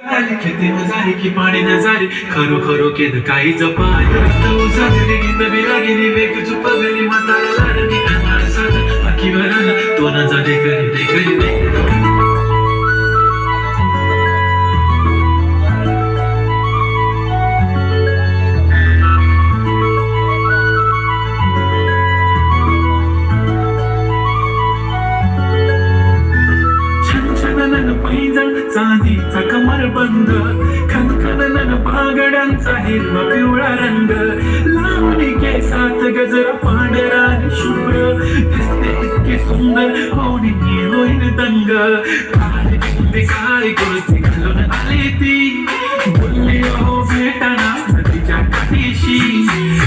आली खेते मजारी की पाणी नजारी खरो खरो केद काही जपाय. उजागरी नवी रागिनी वेग चुपगली म्हातारा लाडणी अनार साज अखी भराला तो न जाणे करी दे चांदीचा कमर बंद. खनखननन पागड्यांचा हिरवा पिवळा रंग. लावणी केसात गजर पांढरा आणि शुभ्र. दिसते इतके सुंदर होणी होईल दंग. काळी बिंदी काळी कुर्ती घालून आली ती. बोलली हो भेटाना नदीच्या काठीशी.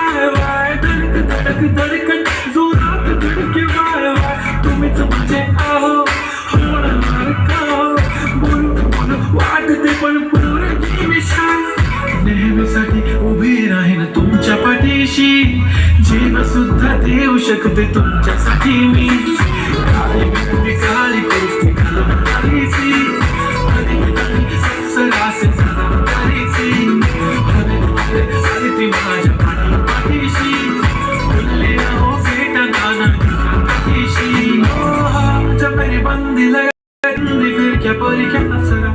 वाय वाय धडक धडक धडकन जोरात धडके वाय वाय. तुम्हीच म्हणजे आहो होणार का बोलू बोलू वाटते पण पुरची विशाल नेहमीसाठी उभी राहीन तुमच्या पाठीशी. जीव सुद्धा देऊ शकते तुमच्यासाठी मी. काळी जब मेरी बंदी क्या परी क्या असरा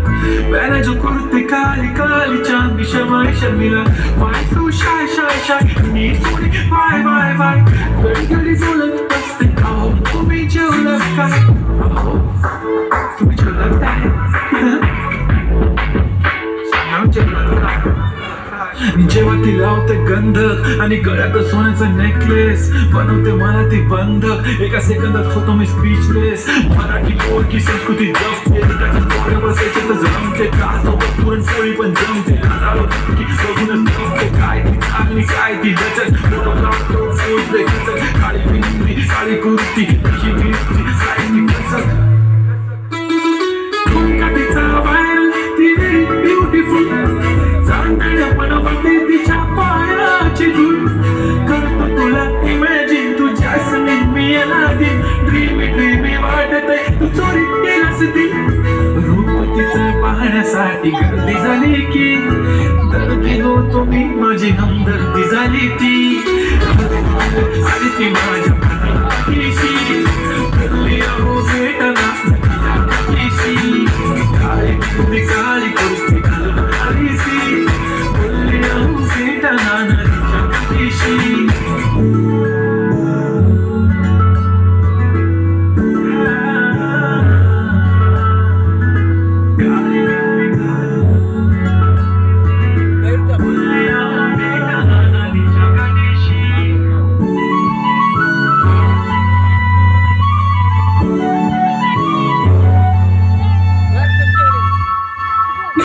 मैंने जो कुर्ती काली काली चांदी शमाई Sharmila why so shy shy shy नी सोनी वाय वाय वाय घडी घडी बोलत असते अहो तुम्ही जेवलं काय? अहो तुम्ही जेवलं काय? जेव्हा ती लावते गंधक आणि गळ्यात सोन्याचा नेकलेस बनवते मला ती बंधक एका सेकंदात होतो मी स्पीचलेस मराठी पोरकी संस्कृती जपते त्याच्या डोळे बसायचे तर जमते का सोबत पुरणपोळी पण जमते. बघूनच जमते काय ती चांगली काय ती लचक? मोठं लावतो पोचले काळी बिंदी काळी कुर्ती चोरी केलास ती रूप पाहण्यासाठी गर्दी झाली की दर्दी हो तुम्ही माझी हमदर्दी झाली ती. आली ती माझ्या